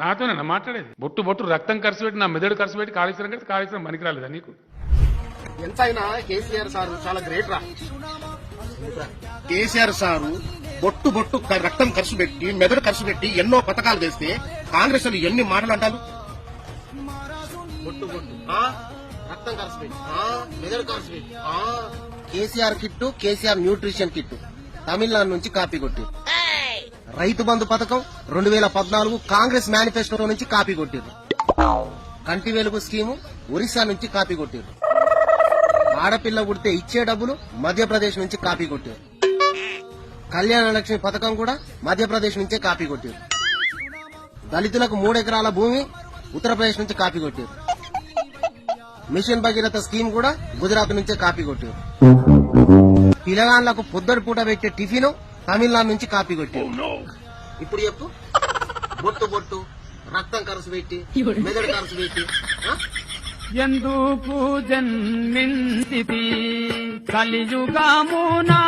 నాతోనే మాట్లాడేది. బొట్టు బొట్టు రక్తం ఖర్చు పెట్టి నా మెదడు ఖర్చు పెట్టి కాళేశ్వరం కడితే కాళేశ్వరం పనికి రాలేదా నీకు? ఎంతైనా కేసీఆర్ సారు చాలా గ్రేట్ రా. కేసీఆర్ సారు బొట్టు బొట్టు రక్తం ఖర్చు పెట్టి మెదడు ఖర్చు పెట్టి ఎన్నో పథకాలు తెస్తే కాంగ్రెస్ ఎన్ని మాటలు అంటారు? బొట్టు బొట్టు రక్తం ఖర్చు పెట్టి మెదడు ఖర్చు పెట్టి KCR kit KCR nutrition kit Tamil Nadu నుంచి కాపీ కొట్టి రైతు బంధు పథకం రెండు వేల పద్నాలుగు కాంగ్రెస్ మేనిఫెస్టో నుంచి కాపీ కొట్టిరు కంటి వెలుగు స్కీము ఒరిస్సా నుంచి కాపీ కొట్టారు ఆడపిల్ల పుడితే ఇచ్చే డబ్బులు మధ్యప్రదేశ్ నుంచి కాపీ కొట్టారు కళ్యాణ లక్ష్మి పథకం కూడా మధ్యప్రదేశ్ నుంచే కాపీ కొట్టారు దళితులకు మూడెకరాల భూమి ఉత్తరప్రదేశ్ నుంచి కాపీ కొట్టారు మిషన్ భగీరథ స్కీమ్ కూడా గుజరాత్ నుంచే కాపీ కొట్టారు పిల్లగాళ్ళకు పొద్దుడు పూట పెట్టే టిఫిన్ తమిళనాడు నుంచి కాపీ కొట్టారు. ఇప్పుడు చెప్పు. బొట్టు బొట్టు రక్తం ఖర్చు పెట్టి మెదడు ఖర్చు పెట్టి? ఎందుకు జన్మించితి? కలియుగమునా